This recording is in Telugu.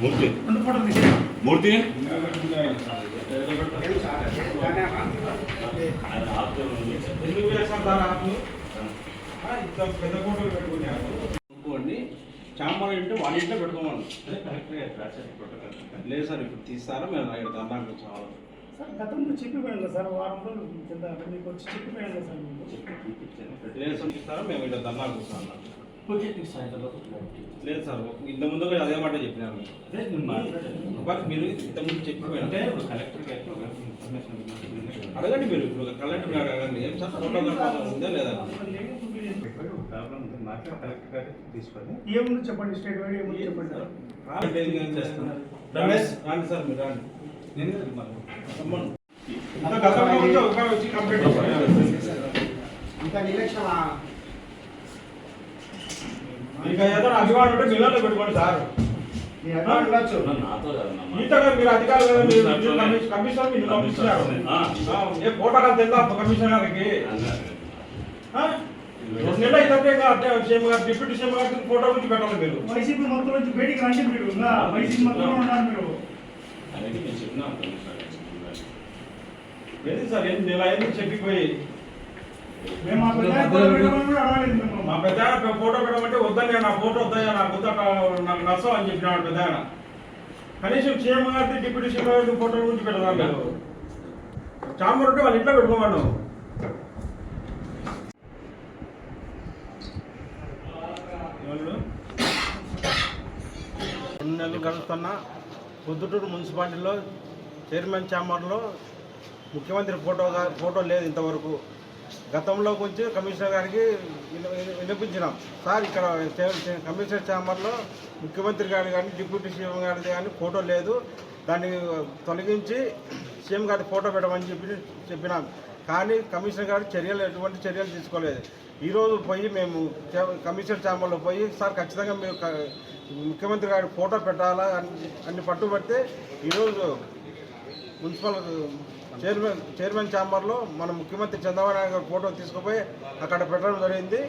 మూర్తి. మూర్తి? చాంబర్ అంటే వాళ్ళ ఇంట్లో పెట్టుకోమని. లేదు సార్ ఇప్పుడు తీస్తారా? మేము ఇక్కడ దండానికి చాలా సార్ గతంలో చెప్పిపోయాను సార్ వారం రోజులు కింద మీకు వచ్చి చెప్పిపోయాను సార్ లేదు సార్ తీస్తారా? మేము ఇక్కడ దండానికి వస్తాం లేదు సార్ ఇంత ముందుగా అదే మాట చెప్పినాను బట్ మీరు ఇంత ముందు చెప్పిపోయాను అడగండి మీరు ఇప్పుడు కలెక్టర్ అడగండి. ఏం సార్ ఉందా లేదా? ఏముంది చెప్పండి స్టేట్ వైడ్ ఏముంది చెప్పండి? సార్? రమేష్? రాండి మీరు రాండి. నేను గతంలో వచ్చి కంప్లీట్ ఇంకా నిరీక్షణ ఇక ఏదైనా అభిమానులు ఉంటే మిల్లర్లో పెట్టుకోండి సార్. మీతో మీరు అధికారులు కదా మీరు మీరు కమిషన్- మీరు పంపించారు. ఏ ఫోటోలు తెలుదా కమిషనర్కి అన్నారు. ఆ? రెండు నెలలు అయితే అంటే సీఎం గారు డిప్యూటీ సీఎం గారికి ఫోటో పెట్టాలి మీరు. వైసీపీ మొత్తం నుంచి బయటికి రండి మీరు. వైసీపీ మొత్తంలో ఉన్నారు మీరు. అనేది నేను చెప్పినా కమిషనర్ ఏంది సార్ ఏంది నెల అయింది చెప్పిపోయి? మా పెద్ద ఫోటో పెట్టమంటే వద్దని నా ఫోటో వద్దయ్యా నాకు వద్ద నాకు నష్టం అని చెప్పినాడు పెద్ద కనీసం సీఎం గారి డిప్యూటీ సీఎం గారి ఫోటో గురించి పెడదాం మీరు. చాంబర్ ఉంటే వాళ్ళ ఇంట్లో పెట్టుకోమను. నెలలు గడుస్తున్న పొద్దుటూరు మున్సిపాలిటీలో చైర్మన్ ఛాంబర్లో ముఖ్యమంత్రి ఫోటో ఫోటో లేదు ఇంతవరకు. గతంలో కొంచెం కమిషనర్ గారికి వినిపించినాం. సార్ ఇక్కడ కమిషనర్ ఛాంబర్లో ముఖ్యమంత్రి గారి కానీ డిప్యూటీ సీఎం గారిది కానీ ఫోటో లేదు. దాన్ని తొలగించి సీఎం గారి ఫోటో పెట్టమని చెప్పి చెప్పినాం. కానీ కమిషనర్ గారు చర్యలు ఎటువంటి చర్యలు తీసుకోలేదు. ఈరోజు పోయి మేము కమిషనర్ ఛాంబర్లో పోయి సార్ ఖచ్చితంగా మీరు ముఖ్యమంత్రి గారి ఫోటో పెట్టాలా? అని అన్ని పట్టుబడితే ఈరోజు మున్సిపల్ చైర్మన్ చైర్మన్ ఛాంబర్లో మన ముఖ్యమంత్రి చంద్రబాబు నాయుడు గారు ఫోటో తీసుకుపోయి అక్కడ పెట్టడం జరిగింది.